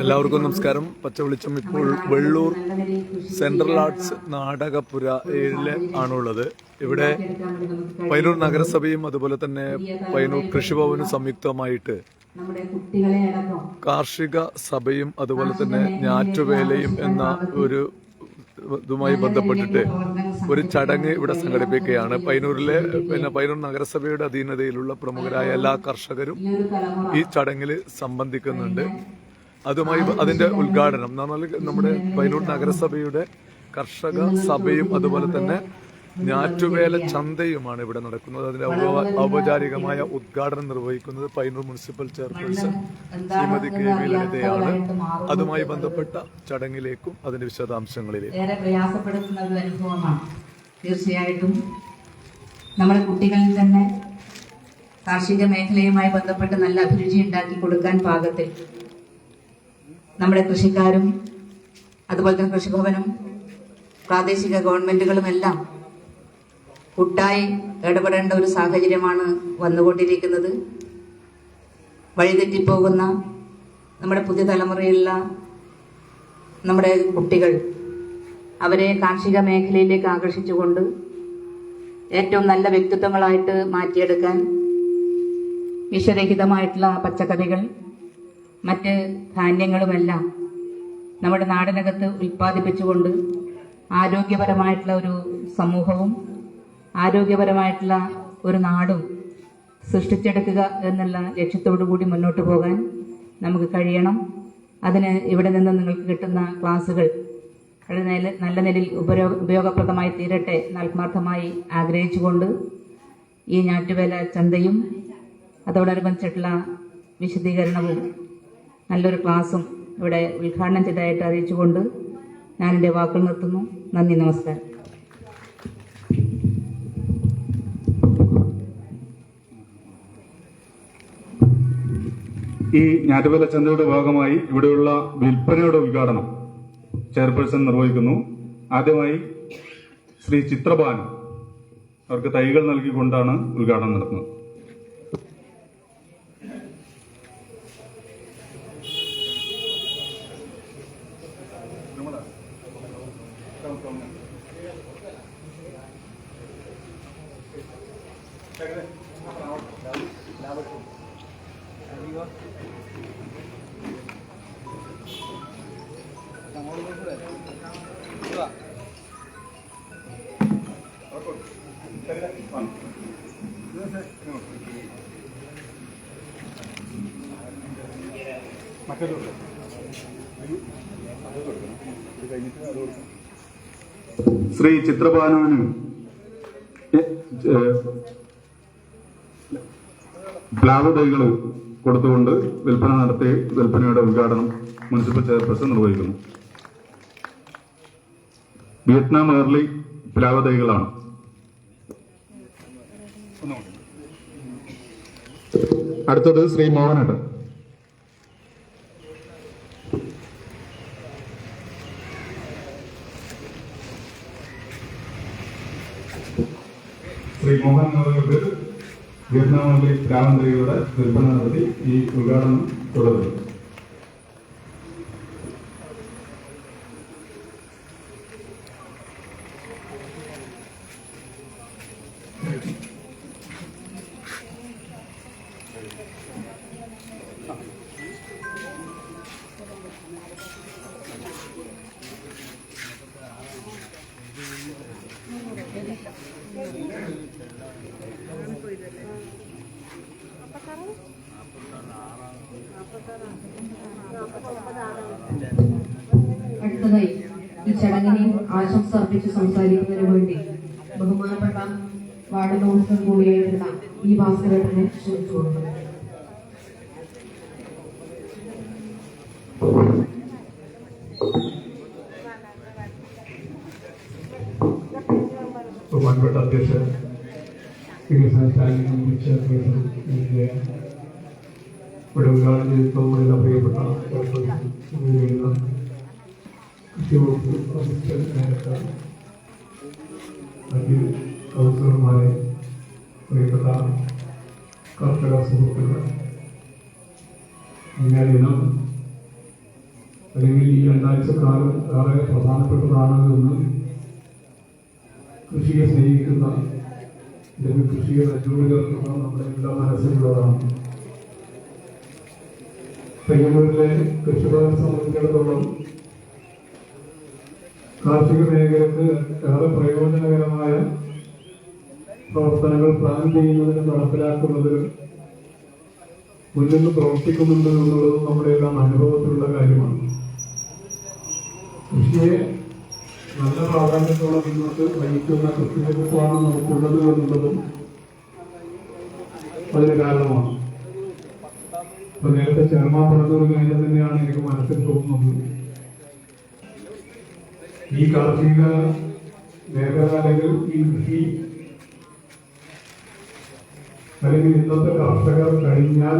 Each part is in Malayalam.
എല്ലാവർക്കും നമസ്കാരം പച്ചവെളിച്ചം ഇപ്പോൾ വെള്ളൂർ സെൻട്രൽ ആർട്സ് നാടകപുര ഏഴിൽ ആണുള്ളത് ഇവിടെ. പയ്യന്നൂർ നഗരസഭയും അതുപോലെ തന്നെ പയ്യന്നൂർ കൃഷിഭവനും സംയുക്തമായിട്ട് കാർഷിക സഭയും അതുപോലെ തന്നെ ഞാറ്റുവേലയും എന്ന ഒരു ഇതുമായി ബന്ധപ്പെട്ടിട്ട് ഒരു ചടങ്ങ് ഇവിടെ സംഘടിപ്പിക്കുകയാണ്. പയ്യന്നൂരിലെ പിന്നെ പൈനൂർ നഗരസഭയുടെ അധീനതയിലുള്ള പ്രമുഖരായ എല്ലാ കർഷകരും ഈ ചടങ്ങിൽ സംബന്ധിക്കുന്നുണ്ട്. അതുമായി അതിന്റെ ഉദ്ഘാടനം. നമ്മുടെ പയ്യന്നൂർ നഗരസഭയുടെ കർഷക സഭയും അതുപോലെ തന്നെ ഞാറ്റുവേല ചന്തയുമാണ് ഇവിടെ നടക്കുന്നത്. അതിന്റെ ഔപചാരികമായ ഉദ്ഘാടനം നിർവഹിക്കുന്നത് Payyanur municipal chairperson Shrimati K V ലളിതയാണ്. അതുമായി ബന്ധപ്പെട്ട ചടങ്ങിലേക്കും അതിന്റെ വിശദാംശങ്ങളിലേക്കും. തീർച്ചയായിട്ടും നമ്മുടെ കുട്ടികളിൽ തന്നെ കാർഷിക മേഖലയുമായി ബന്ധപ്പെട്ട് നല്ല അഭിരുചി ഉണ്ടാക്കി കൊടുക്കാൻ പാകത്തിൽ നമ്മുടെ കൃഷിക്കാരും അതുപോലെ തന്നെ കൃഷിഭവനും പ്രാദേശിക ഗവൺമെന്റുകളും എല്ലാം കൂട്ടായി ഇടപെടേണ്ട ഒരു സാഹചര്യമാണ് വന്നുകൊണ്ടിരിക്കുന്നത്. വഴിതെറ്റിപ്പോകുന്ന നമ്മുടെ പുതിയ തലമുറയിലുള്ള നമ്മുടെ കുട്ടികൾ അവരെ കാർഷിക മേഖലയിലേക്ക് ആകർഷിച്ചുകൊണ്ട് ഏറ്റവും നല്ല വ്യക്തിത്വങ്ങളായിട്ട് മാറ്റിയെടുക്കാൻ വിഷരഹിതമായിട്ടുള്ള പച്ചക്കറികൾ മറ്റ് ധാന്യങ്ങളുമെല്ലാം നമ്മുടെ നാടിനകത്ത് ഉൽപ്പാദിപ്പിച്ചുകൊണ്ട് ആരോഗ്യപരമായിട്ടുള്ള ഒരു സമൂഹവും ആരോഗ്യപരമായിട്ടുള്ള ഒരു നാടും സൃഷ്ടിച്ചെടുക്കുക എന്നുള്ള ലക്ഷ്യത്തോടു കൂടി മുന്നോട്ട് പോകാൻ നമുക്ക് കഴിയണം. അതിന് ഇവിടെ നിന്ന് നിങ്ങൾക്ക് കിട്ടുന്ന ക്ലാസ്സുകൾ നില- നല്ല നിലയിൽ ഉപയോഗ ഉപയോഗപ്രദമായി തീരട്ടെ എന്ന് ആത്മാർത്ഥമായി ആഗ്രഹിച്ചുകൊണ്ട് ഈ ഞാറ്റുവേല ചന്തയും അതോടനുബന്ധിച്ചിട്ടുള്ള വിശദീകരണവും നല്ലൊരു ക്ലാസ്സും ഇവിടെ ഉദ്ഘാടനം ചെയ്തതായിട്ട് അറിയിച്ചുകൊണ്ട് ഞാൻ എന്റെ വാക്കുകൾ നിർത്തുന്നു. നന്ദി നമസ്കാരം. ഈ ഞാറ്റുവേല ചന്തയുടെ ഭാഗമായി ഇവിടെയുള്ള വിൽപ്പനയുടെ ഉദ്ഘാടനം ചെയർപേഴ്സൺ നിർവഹിക്കുന്നു. ആദ്യമായി ശ്രീ ചിത്രഭാനു അവർക്ക് തൈകൾ നൽകിക്കൊണ്ടാണ് ഉദ്ഘാടനം നടത്തുന്നത്. ശ്രീ ചിത്രഭാനുവിന് പ്ലാവ് തൈകൾ കൊടുത്തുകൊണ്ട് വിൽപ്പന നടത്തി വിൽപ്പനയുടെ ഉദ്ഘാടനം മുനിസിപ്പൽ ചെയർപേഴ്സൺ നിർവഹിക്കുന്നു. വിയറ്റ്നാം ഏർലി പ്ലാവ് തൈകളാണ് അടുത്തത് ശ്രീ മോഹനേട്ടൻ. ശ്രീ മോഹൻ അവർക്ക് വിയറ്റ്നാമിലെ രാമന്തരികളുടെ വിൽപ്പന നടത്തി ഈ ഉദ്ഘാടനം തുടരുന്നു ഈ ചടങ്ങിനെ ആശംസ അർപ്പിച്ച് സംസാരിക്കുന്നതിന് വേണ്ടി ബഹുമാനപ്പെട്ട വാർഡ് കൗൺസിലർ കൂടിയായിരുന്ന ഈ ഭാസ്കരേട്ടനെ ക്ഷണിച്ചു കൊടുക്കുന്നു ബഹുമാനപ്പെട്ട അധ്യക്ഷൻ വികസന സ്റ്റാൻഡിംഗ് കമ്മിറ്റി ചെയർപേഴ്സൺ ഇവിടെ ഉദ്ഘാടനം ചെയ്തപ്പോൾ പ്രിയപ്പെട്ട ഇവരെയുള്ള അസിസ്റ്റന്റ് ഡയറക്ടർ മറ്റ് കൗൺസിലർമാരെ പ്രിയപ്പെട്ട കർഷക സുഹൃത്തുക്കൾ അങ്ങനെ ദിനം അല്ലെങ്കിൽ ഈ രണ്ടാഴ്ച കാലം വളരെ പ്രധാനപ്പെട്ടതാണ് എന്ന് കൃഷിയെ സ്നേഹിക്കുന്ന അല്ലെങ്കിൽ കൃഷിയെ നെഞ്ചോടുകൾക്കുന്ന നമ്മുടെ എല്ലാ മനസ്സിലുള്ളതാണ്. തെയ്യന്നൂരിലെ കൃഷിഭവനെ സംബന്ധിച്ചിടത്തോളം കാർഷിക മേഖലക്ക് ഏറെ പ്രയോജനകരമായ പ്രവർത്തനങ്ങൾ പ്ലാൻ ചെയ്യുന്നതിനും നടപ്പിലാക്കുന്നതിനും മുന്നിൽ നിന്ന് പ്രവർത്തിക്കുന്നുണ്ട് എന്നുള്ളത് നമ്മുടെ എല്ലാം അനുഭവത്തിലുള്ള കാര്യമാണ്. കൃഷിയെ നല്ല പ്രാധാന്യത്തോടെ മുന്നോട്ട് നയിക്കുന്ന കൃഷിവകുപ്പാണ് നമുക്കുള്ളത് എന്നുള്ളതും അതിന് കാരണമാണ്. ഇപ്പൊ നേരത്തെ ചെയർമാൻ കാര്യം തന്നെയാണ് എനിക്ക് മനസ്സിൽ തോന്നുന്നത്. ഈ കാർഷിക മേഖല അല്ലെങ്കിൽ ഈ കൃഷി അല്ലെങ്കിൽ ഇന്നത്തെ കർഷകർ കഴിഞ്ഞാൽ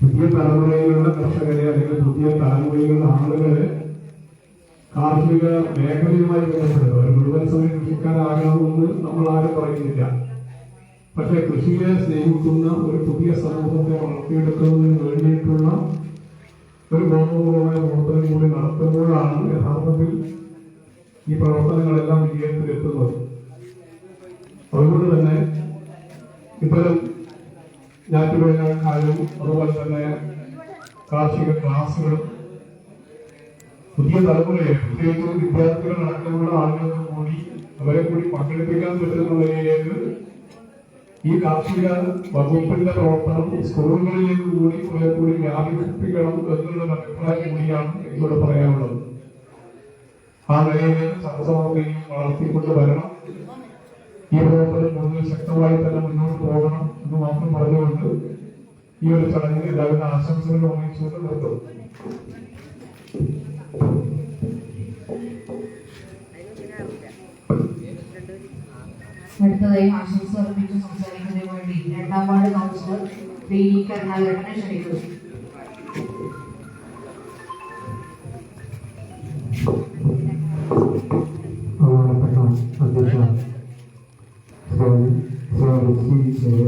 പുതിയ തലമുറയിലുള്ള കർഷകരെ അല്ലെങ്കിൽ പുതിയ തലമുറയിലുള്ള ആളുകളെ കാർഷിക മേഖലയുമായി ബന്ധപ്പെടുക ഒരു മുഴുവൻ സമയം കൃഷിക്കാരാകണമെന്ന് നമ്മൾ ആരും പറയുന്നില്ല. പക്ഷെ കൃഷിയെ സ്നേഹിക്കുന്ന ഒരു പുതിയ സമൂഹത്തെ വളർത്തിയെടുക്കുന്നതിന് വേണ്ടിയിട്ടുള്ള ഒരു ബോധപൂർവമായ പ്രവർത്തനം കൂടി നടത്തുമ്പോഴാണ് യഥാർത്ഥത്തിൽ ഈ പ്രവർത്തനങ്ങളെല്ലാം വിജയത്തിലെത്തുന്നത്. അതുകൊണ്ട് തന്നെ ഇത്തരം ഞാറ്റുവേലക്കാരും അതുപോലെ തന്നെ കാർഷിക ക്ലാസുകൾ പുതിയ തലമുറയെ പ്രത്യേകിച്ച് വിദ്യാർത്ഥികൾ അടക്കമുള്ള ആളുകൾക്ക് കൂടി അവരെ കൂടി പങ്കെടുപ്പിക്കാൻ പറ്റുന്ന നിലയിലേക്ക് ഈ കാർഷിക വകുപ്പിന്റെ പ്രവർത്തനം സ്കൂളുകളിലേക്ക് കൂടി കുറെ കൂടി വ്യാപിപ്പിക്കണം എന്നുള്ളൊരു അഭിപ്രായം കൂടിയാണ് എന്നോട് പറയാനുള്ളത്. ആ നിലയിലേക്ക് സഹസമത്വയും വളർത്തിക്കൊണ്ട് വരണം. ഈ പ്രവർത്തനം കൂടുതൽ ശക്തമായി തന്നെ മുന്നോട്ട് പോകണം എന്ന് മാത്രം പറഞ്ഞുകൊണ്ട് ഈ ഒരു ചടങ്ങിൽ എല്ലാവരും ആശംസകൾ അറിയിച്ചുകൊണ്ട് നിർത്തും അടുത്തതായി ആശംസ അർപ്പിച്ച് സംസാരിക്കുന്നതിന് വേണ്ടി രണ്ടാം വാർഡ് കൗൺസിലർ പി കരുണാകരനെ ക്ഷണിക്കുന്നു. ബഹുമാനപ്പെട്ട അധ്യക്ഷ ശ്രീ ശ്രീ സി ജയ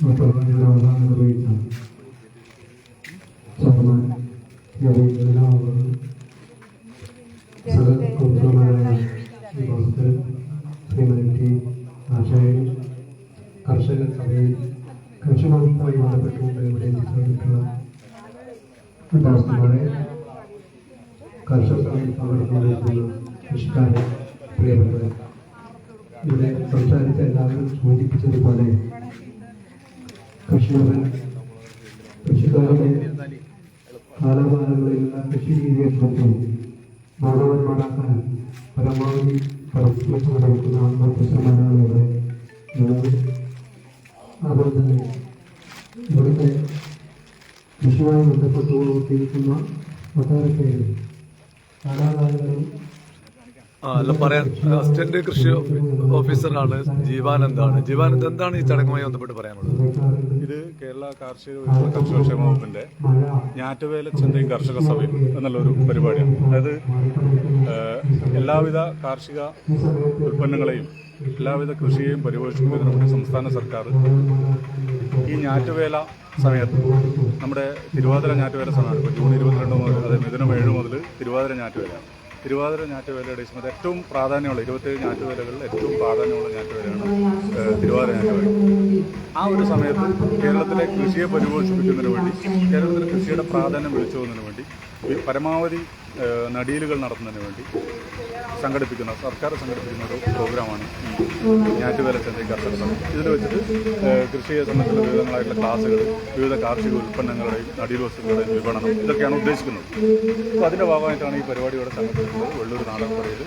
മറ്റുള്ള അവതാരം നിർവഹിച്ച ചെയർമാൻ എല്ലാവരും സഹകൃതമായ ഈ ഭാസ്കരൻ ശ്രീമതി ടി ആശാരി കർഷക സഭയിൽ കൃഷി വകുപ്പുമായി ബന്ധപ്പെട്ടുകൊണ്ട് ഇവിടെ എത്തിച്ചേർന്നിട്ടുള്ള ഉദ്യോഗസ്ഥന്മാരെ കർഷകർ പങ്കെടുക്കുന്ന കൃഷിക്കാരെ പ്രിയപ്പെട്ടത് ഇവിടെ സംസാരിച്ച എല്ലാവരും സൂചിപ്പിച്ചതുപോലെ കർഷകർ കൃഷിക്കാരുടെ കാലകാലങ്ങളിലുള്ള കൃഷി രീതിയെക്കുറിച്ചും ബോധവാന്മാരാക്കാൻ പരമാവധി പരിശ്രമിച്ചു നടക്കുന്ന ആത്മപ്രശ്നമാണ് ഇവിടെ അതുപോലെ തന്നെ ഇവിടുത്തെ കൃഷിയുമായി ബന്ധപ്പെട്ടുകൊണ്ടിരിക്കുന്ന ഒട്ടേറെ ആ അല്ല പറയാൻ അസിസ്റ്റന്റ് കൃഷി ഓഫീസറാണ് ജീവാനന്ദാണ് ജീവാനന്ദ് എന്താണ് ഈ ചടങ്ങുമായി ബന്ധപ്പെട്ട് പറയാനുള്ളത്? ഇത് കേരള കാർഷിക വികസന കർഷക ക്ഷേമ വകുപ്പിന്റെ ഞാറ്റുവേല ചിന്തയും കർഷക സഭയും എന്നുള്ളൊരു പരിപാടിയാണ്. അതായത് എല്ലാവിധ കാർഷിക ഉൽപ്പന്നങ്ങളെയും എല്ലാവിധ കൃഷിയെയും പരിപോഷിക്കുന്നതിന് വേണ്ടി സംസ്ഥാന സർക്കാർ ഈ ഞാറ്റുവേല സമയത്ത് നമ്മുടെ തിരുവാതിര ഞാറ്റുവേല ഇപ്പോൾ ജൂൺ ഇരുപത്തിരണ്ട് മുതൽ അതായത് മിഥുനം ഏഴ് മുതൽ തിരുവാതിര ഞാറ്റുവേലയാണ് തിരുവാതിര ഞാറ്റുവേലയുടെ സമയത്ത് ഏറ്റവും പ്രാധാന്യമുള്ള ഇരുപത്തേഴ് ഞാറ്റുവേലകളിൽ ഏറ്റവും പ്രാധാന്യമുള്ള ഞാറ്റുവേലയാണ് തിരുവാതിര ഞാറ്റുവേല. ആ ഒരു സമയത്ത് കേരളത്തിലെ കൃഷിയെ പരിപോഷിപ്പിക്കുന്നതിന് വേണ്ടി കേരളത്തിലെ കൃഷിയുടെ പ്രാധാന്യം വിളിച്ചു പോകുന്നതിന് വേണ്ടി പരമാവധി നടീലുകൾ നടത്തുന്നതിന് വേണ്ടി സംഘടിപ്പിക്കുന്ന സർക്കാർ സംഘടിപ്പിക്കുന്ന ഒരു പ്രോഗ്രാമാണ് ഞാറ്റുവേല ചന്തയിൽ കർഷക ഇതിൽ വെച്ചിട്ട് കൃഷിയെ സംബന്ധിച്ചുള്ള വിവിധങ്ങളായിട്ടുള്ള ക്ലാസ്സുകൾ വിവിധ കാർഷിക ഉൽപ്പന്നങ്ങളുടെയും നടീൽ വസ്തുക്കളുടെയും വിപണനം ഇതൊക്കെയാണ് ഉദ്ദേശിക്കുന്നത്. അപ്പോൾ അതിന്റെ ഭാഗമായിട്ടാണ് ഈ പരിപാടി ഇവിടെ സംഘടിപ്പിക്കുന്നത്. വെള്ളൂർ നാടൻപുറയിൽ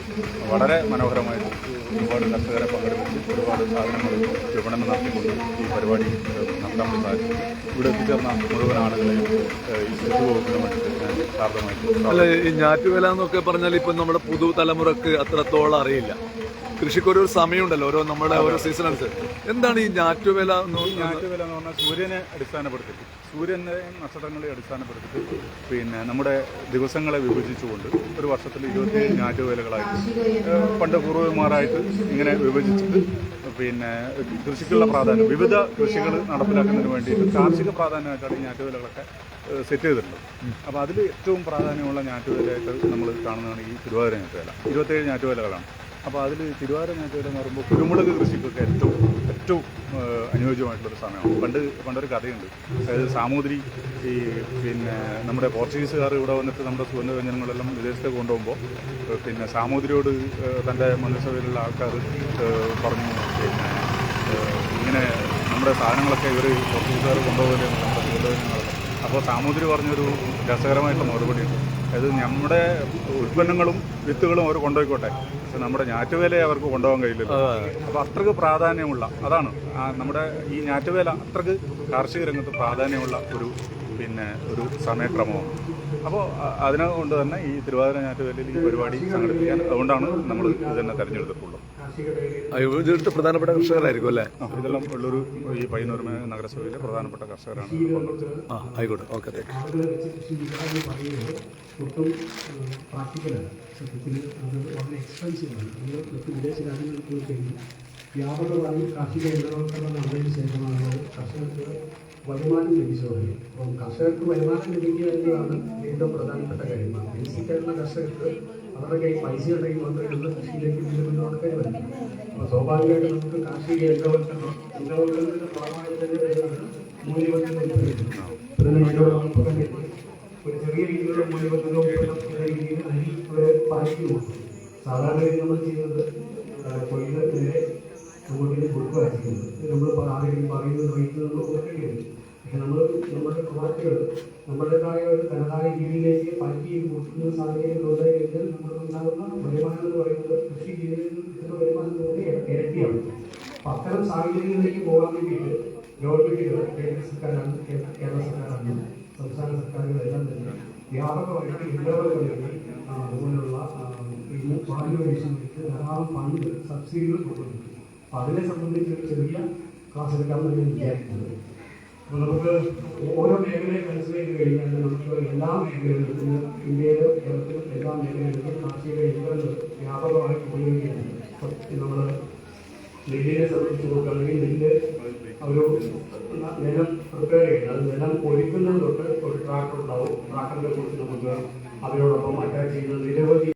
വളരെ മനോഹരമായിട്ട് ഒരുപാട് കർഷകരെ പങ്കെടുപ്പിച്ച് ഒരുപാട് സാധനങ്ങൾ വിപണനം നടത്തിക്കൊണ്ട് ഈ പരിപാടി നടത്താൻ സാധിച്ചു. ഇവിടെ എത്തിച്ചേർന്ന മുഴുവൻ ആളുകളെയും ഈ കൃഷി വകുപ്പിന് വേണ്ടിയിട്ട് ഞാൻ ഈ ഞാറ്റുവേല എന്നൊക്കെ പറഞ്ഞാൽ ഇപ്പം നമ്മുടെ പുതുതലമുറക്ക് അത്രത്തോളം അറിയില്ല. കൃഷിക്കൊരു സമയമുണ്ടല്ലോ ഓരോ നമ്മുടെ ഓരോ സീസൺ അനുസരിച്ച് എന്താണ് ഈ ഞാറ്റുവേല എന്ന് ഞാറ്റുവേല എന്ന് പറഞ്ഞാൽ സൂര്യനെ അടിസ്ഥാനപ്പെടുത്തി സൂര്യന്റെ നക്ഷത്രങ്ങളെയും അടിസ്ഥാനപ്പെടുത്തി പിന്നെ നമ്മുടെ ദിവസങ്ങളെ വിഭജിച്ചുകൊണ്ട് ഒരു വർഷത്തിൽ ഇരുപത്തിയേഴ് ഞാറ്റുവേലകളായിട്ട് പണ്ട് പൂർവമാരായിട്ട് ഇങ്ങനെ വിഭജിച്ചിട്ട് പിന്നെ കൃഷിക്കുള്ള പ്രാധാന്യം വിവിധ കൃഷികൾ നടപ്പിലാക്കുന്നതിന് വേണ്ടിയിട്ട് കാർഷിക പ്രാധാന്യമായിട്ടാണ് ഈ ഞാറ്റുവേലകളൊക്കെ സെറ്റ് ചെയ്തിട്ടുണ്ട്. അപ്പോൾ അതിൽ ഏറ്റവും പ്രാധാന്യമുള്ള ഞാറ്റുവേലയായിട്ട് നമ്മൾ കാണുന്നതാണ് ഈ തിരുവാതിര ഞാറ്റുവേല. ഇരുപത്തേഴ് ഞാറ്റുവേലകളാണ്. അപ്പോൾ അതിൽ തിരുവാതിര ഞാറ്റുവേല എന്ന് പറയുമ്പോൾ കുരുമുളക് കൃഷിക്കൊക്കെ ഏറ്റവും ഏറ്റവും അനുയോജ്യമായിട്ടുള്ളൊരു സമയമാണ്. പണ്ട് പണ്ടൊരു കഥയുണ്ട്. അതായത് സാമൂതിരി ഈ പിന്നെ നമ്മുടെ പോർച്ചുഗീസുകാർ ഇവിടെ വന്നിട്ട് നമ്മുടെ സുഗന്ധ വ്യഞ്ജനങ്ങളെല്ലാം വിദേശത്തേക്ക് കൊണ്ടുപോകുമ്പോൾ പിന്നെ സാമൂതിരിയോട് തന്റെ മന്ത്രിസഭയിലുള്ള ആൾക്കാർ പറഞ്ഞു പിന്നെ ഇങ്ങനെ നമ്മുടെ സാധനങ്ങളൊക്കെ ഇവർ പോർച്ചുഗീസുകാർ കൊണ്ടുപോകില്ലേ നമ്മുടെ സുഗന്ധ വ്യഞ്ജനങ്ങളൊക്കെ അപ്പോൾ സാമൂതിരി പറഞ്ഞൊരു രസകരമായിട്ടുള്ള മറുപടിയുണ്ട് അതായത് നമ്മുടെ ഉൽപ്പന്നങ്ങളും വിത്തുകളും അവർ കൊണ്ടുപോയിക്കോട്ടെ. പക്ഷെ നമ്മുടെ ഞാറ്റുവേലയെ അവർക്ക് കൊണ്ടുപോകാൻ കഴിയില്ലല്ലോ. അപ്പോൾ അത്രയ്ക്ക് പ്രാധാന്യമുള്ള അതാണ്. നമ്മുടെ ഈ ഞാറ്റുവേല അത്രയ്ക്ക് കാർഷിക രംഗത്ത് പ്രാധാന്യമുള്ള ഒരു പിന്നെ ഒരു സമയക്രമമാണ്. അപ്പോൾ അതിനെ കൊണ്ട് തന്നെ ഈ തിരുവാതിര ഞാറ്റുവേലയിൽ ഈ പരിപാടി സംഘടിപ്പിക്കാൻ അതുകൊണ്ടാണ് നമ്മൾ ഇത് തന്നെ തെരഞ്ഞെടുത്തിട്ടുള്ളത്. ഇവിടുത്തെ പ്രധാനപ്പെട്ട കർഷകരായിരിക്കും അല്ലേ? ഇതെല്ലാം ഉള്ളൊരു ഈ പയ്യന്നൂർ നഗരസഭയിലെ പ്രധാനപ്പെട്ട കർഷകരാണ്. ആ ആയിക്കോട്ടെ. ഓക്കെ ഒട്ടും പ്രാക്ടിക്കലല്ല സത്യത്തിൽ അത് വളരെ എക്സ്പെൻസീവാണ് നമ്മൾ മറ്റ് വിദേശ രാജ്യങ്ങളിൽ പോയി കഴിഞ്ഞാൽ വ്യാപകമായി കാർഷിക യന്ത്രവൽക്കരണം നടന്നതിന് ശേഷമാണ് കർഷകർക്ക് വരുമാനം ലഭിച്ചു തുടങ്ങി അപ്പം കർഷകർക്ക് വരുമാനം ലഭിക്കുക എന്നതാണ് ഏറ്റവും പ്രധാനപ്പെട്ട കാര്യം. ബേസിക്കായിട്ടുള്ള കർഷകർക്ക് അവരുടെ കയ്യിൽ പൈസ ഉണ്ടെങ്കിൽ മാത്രമേ ഉള്ളൂ കൃഷിയിലേക്ക് വീണ്ടും ആൾക്കാർ പറ്റും അപ്പോൾ സ്വാഭാവികമായിട്ട് നമുക്ക് കാർഷിക യന്ത്രവൽക്കരണം യന്ത്രവൽക്കരണത്തിന്റെ ഭാഗമായി തന്നെ മൂല്യവർദ്ധന ഒരു ചെറിയ രീതിയിലുള്ള മൂല്യവർദ്ധന ഉൽപ്പന്നം എന്ന രീതിയിൽ അരി അവരെ പാലിക്ക് കൊടുക്കും സാധാരണ രീതി നമ്മൾ ചെയ്യുന്നത് തൊഴിലിനെതിരെ അങ്ങോട്ടേക്ക് കൊടുക്കുകയായിരിക്കുന്നത് നമ്മൾ ആരെങ്കിലും പറയുന്നത് റേറ്റ് നമ്മൾ കൊടുക്കേണ്ടി നമ്മൾ നമ്മുടെ പ്രൊഡക്റ്റുകൾ നമ്മുടേതായ ഒരു തനതായ രീതിയിലേക്ക് പാക്ക് ചെയ്ത് കൊടുക്കുന്ന സാഹചര്യം ഉണ്ടായി കഴിഞ്ഞാൽ നമുക്ക് ഉണ്ടാകുന്ന വരുമാനം എന്ന് പറയുന്നത് കൃഷി നിന്ന് കിട്ടുന്ന വരുമാനം തന്നെ ഇരട്ടിയാണ്. അപ്പൊ അത്തരം സാഹചര്യങ്ങളിലേക്ക് പോകാൻ വേണ്ടിയിട്ട് ഗവൺമെന്റുകൾ കേന്ദ്ര സർക്കാരാണ് കേരള സർക്കാരാണ് സംസ്ഥാന സർക്കാരുകളെല്ലാം തന്നെ വ്യാപകമായിട്ട് ഇടപെടലുകളിൽ അതുപോലുള്ള ഇന്ന് വേണ്ടിയിട്ട് ധാരാളം ഫണ്ട് സബ്സിഡികൾ കൊടുക്കുന്നുണ്ട്. അപ്പം അതിനെ സംബന്ധിച്ച് ചെറിയ ക്ലാസ് എടുക്കാമെന്ന് ഞാൻ വിചാരിക്കുന്നത്. നമുക്ക് ഓരോ മേഖലയും മനസ്സിലാക്കി കഴിഞ്ഞാൽ നമുക്ക് എല്ലാ മേഖലകളിലും ഇന്ത്യയിലും കേരളത്തിലും എല്ലാ മേഖലകളിലും കാർഷിക യന്ത്രങ്ങൾ വ്യാപകമായി ഉപയോഗിക്കുകയാണ് നമ്മൾ നെല്ലിനെ സംബന്ധിച്ച് നോക്കുകയാണെങ്കിൽ നെല്ല് ഒരു നിലം പ്രിപ്പയർ ചെയ്യുന്നത് അത് നിലം ഒരുക്കുന്നതുകൊണ്ട് ഒരു ട്രാക്ടർ ഉണ്ടാവും. ട്രാക്ടറിനെ കുറിച്ച് നമുക്ക് അവരോടൊപ്പം അറ്റാച്ച് ചെയ്യുന്ന നിരവധി